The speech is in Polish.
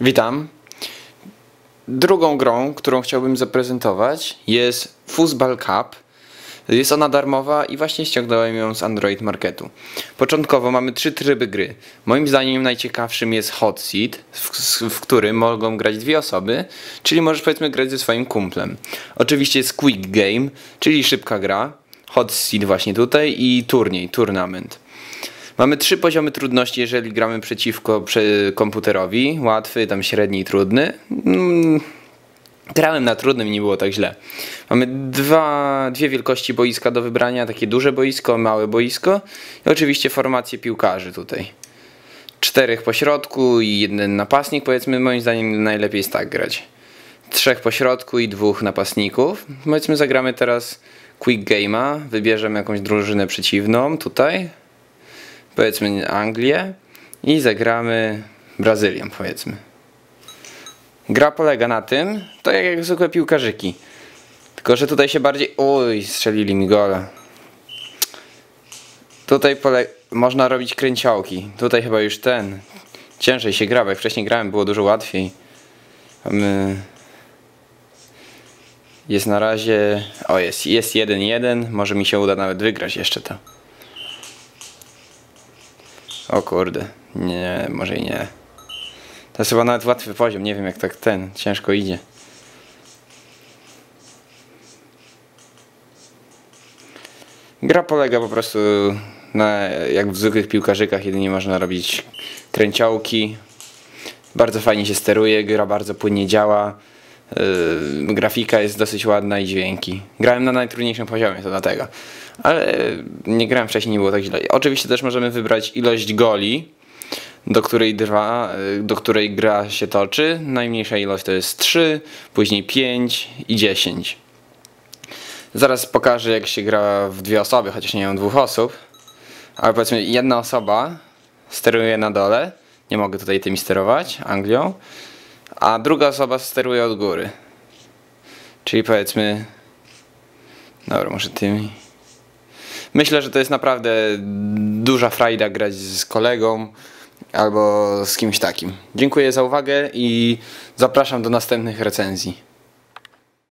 Witam. Drugą grą, którą chciałbym zaprezentować jest Football Cup. Jest ona darmowa i właśnie ściągnąłem ją z Android Marketu. Początkowo mamy trzy tryby gry. Moim zdaniem najciekawszym jest Hot Seat, w, w którym mogą grać dwie osoby, czyli możesz powiedzmy grać ze swoim kumplem. Oczywiście jest Quick Game, czyli szybka gra. Hot Seat właśnie tutaj i turniej, tournament. Mamy trzy poziomy trudności, jeżeli gramy przeciwko prze komputerowi. Łatwy, tam średni i trudny. Mm, grałem na trudnym nie było tak źle. Mamy dwa, dwie wielkości boiska do wybrania, takie duże boisko, małe boisko i oczywiście formacje piłkarzy tutaj. Czterech po środku i jeden napastnik, powiedzmy, moim zdaniem najlepiej jest tak grać. Trzech po środku i dwóch napastników. Powiedzmy, zagramy teraz quick game'a, wybierzemy jakąś drużynę przeciwną tutaj, powiedzmy Anglię i zagramy Brazylią, powiedzmy. Gra polega na tym, to jak, jak zwykłe piłkarzyki. Tylko, że tutaj się bardziej... Uj, strzelili mi gola. Tutaj pole... można robić kręciołki. Tutaj chyba już ten... Ciężej się gra, bo jak wcześniej grałem było dużo łatwiej. Mamy... Jest na razie... O, jest, jest 1-1. Może mi się uda nawet wygrać jeszcze to. O kurde, nie, może i nie. To jest chyba nawet łatwy poziom, nie wiem jak tak ten, ciężko idzie. Gra polega po prostu na, jak w zwykłych piłkarzykach, jedynie można robić kręciołki. Bardzo fajnie się steruje, gra bardzo płynnie działa. Yy, grafika jest dosyć ładna i dźwięki. Grałem na najtrudniejszym poziomie, to dlatego. Ale nie grałem wcześniej, nie było tak źle. Oczywiście też możemy wybrać ilość goli, do której, trwa, yy, do której gra się toczy. Najmniejsza ilość to jest 3, później 5 i 10. Zaraz pokażę jak się gra w dwie osoby, chociaż nie mam dwóch osób. Ale powiedzmy jedna osoba steruje na dole. Nie mogę tutaj tymi sterować, Anglią a druga osoba steruje od góry. Czyli powiedzmy. Dobra, może tymi. Myślę, że to jest naprawdę duża frajda grać z kolegą albo z kimś takim. Dziękuję za uwagę i zapraszam do następnych recenzji.